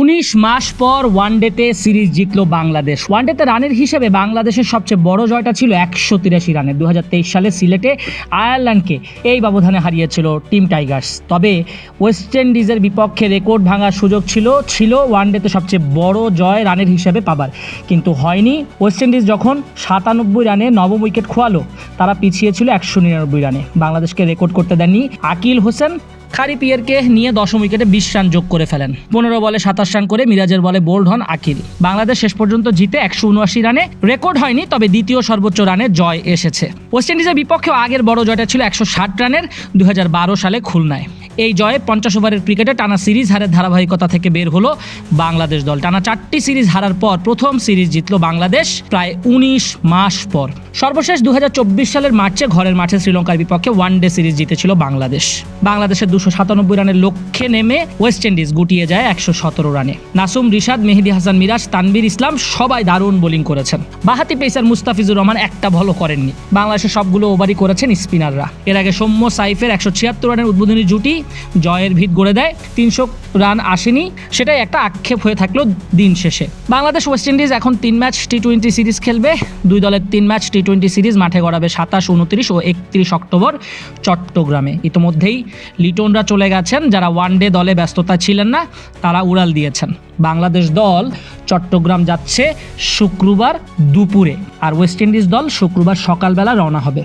উনিশ মাস পর ওয়ানডেতে সিরিজ জিতলো বাংলাদেশ। ওয়ানডেতে রানের হিসেবে বাংলাদেশের সবচেয়ে বড় জয়টা ছিল একশো তিরাশি রানের দু সালে সিলেটে আয়ারল্যান্ডকে এই ব্যবধানে হারিয়েছিল টিম টাইগার্স। তবে ওয়েস্ট ইন্ডিজের বিপক্ষে রেকর্ড ভাঙার সুযোগ ছিল ছিল ওয়ানডেতে সবচেয়ে বড় জয় রানের হিসেবে পাবার। কিন্তু হয়নি, ওয়েস্ট ইন্ডিজ যখন সাতানব্বই রানে নবম উইকেট খোয়ালো, তারা পিছিয়ে ছিল একশো নিরানব্বই রানে। বাংলাদেশকে রেকর্ড করতে দেননি আকিল হোসেন খারি পিয়ারকে নিয়ে দশম উইকেটে বিশ রান যোগ করে ফেলেন। পনেরো বলে সাতাশ রান করে মিরাজের বলে বোল্ড হন আকিল। বাংলাদেশ শেষ পর্যন্ত জিতে একশো উনআশি রানে রেকর্ড হয়নি, তবে দ্বিতীয় সর্বোচ্চ রানে জয় এসেছে। ওয়েস্ট ইন্ডিজের বিপক্ষেও আগের বড় জয়টা ছিল একশো ষাট রানের দু হাজার বারো সালে খুলনায়। এই জয়ে পঞ্চাশ ওভারের ক্রিকেটে টানা সিরিজ হারের ধারাবাহিকতা থেকে বের হলো বাংলাদেশ দল। টানা চারটি সিরিজ হারার পর প্রথম সিরিজ জিতলো বাংলাদেশ প্রায় উনিশ মাস পর। সর্বশেষ দু হাজার চব্বিশ সালের মার্চে ঘরের মাঠে শ্রীলঙ্কার বিপক্ষে ওয়ান ডে সিরিজ জিতেছিল বাংলাদেশ। বাংলাদেশের দুশো সাতানব্বই রানের লক্ষ্যে নেমে ওয়েস্ট ইন্ডিজ গুটিয়ে যায় একশো সতেরো রানে। নাসুম, রিশাদ, মেহেদি হাসান, মিরাজ তানবির ইসলাম সবাই দারুণ বোলিং করেছেন। বাহাতি পেসার মুস্তাফিজুর রহমান একটা ভালো করেননি। বাংলাদেশের সবগুলো ওভারই করেছেন স্পিনাররা। এর আগে সৌম্য সাইফের একশো ছিয়াত্তর রানের উদ্বোধনী জুটি জয়ের ভিত গড়ে দেয়। তিনশো রান আসেনি। সেটাই একটা আক্ষেপ হয়ে থাকল দিন শেষে। বাংলাদেশ ওয়েস্ট ইন্ডিজ এখন তিন ম্যাচ টি টোয়েন্টি সিরিজ খেলবে। দুই দলের তিন ম্যাচ টি টোয়েন্টি সিরিজ মাঠে গড়াবে সাতাশ, উনত্রিশ ও একত্রিশ অক্টোবর চট্টগ্রামে। ইতোমধ্যেই লিটনরা চলে গেছেন। যারা ওয়ান ডে দলে ব্যস্ততা ছিলেন না, তারা উড়াল দিয়েছেন। বাংলাদেশ দল চট্টগ্রাম যাচ্ছে শুক্রবার দুপুরে। আর ওয়েস্ট ইন্ডিজ দল শুক্রবার সকালবেলা রওনা হবে।